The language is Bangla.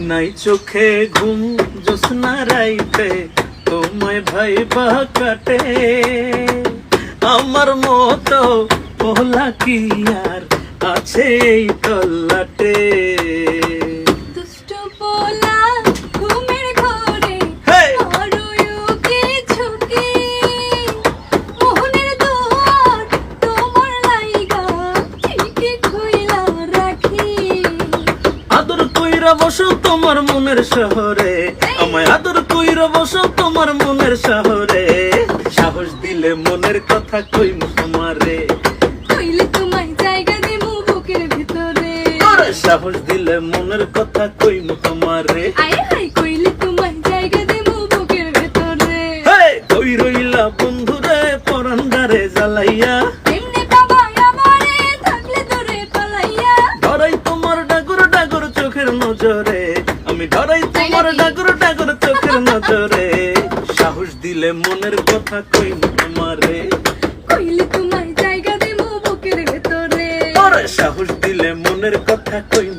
নাই চোখে ঘুম জোসনা রাইতে, তোমায় ভাই বা কাটে। আমার মতো পহলা কি আর আছে তল্লাটে কইরা বসো তোমার মনের শহরে। আমায় আদর কইরা বসো তোমার মনের শহরে। সাহস দিলে মনের কথা কই তোমারে। কইলে তোমায় জায়গা দেবো বুকের ভিতরে। সাহস দিলে মনের কথা কই তোমারে। চোখের নজরে। আমি ধরাই তোমার ডাগর ডাগর চোখের নজরে। সাহস দিলে মনের কথা কই তোমারে কইলে তোমায় জায়গা দেবো বুকের ভেতরে। সাহস দিলে মনের কথা কইম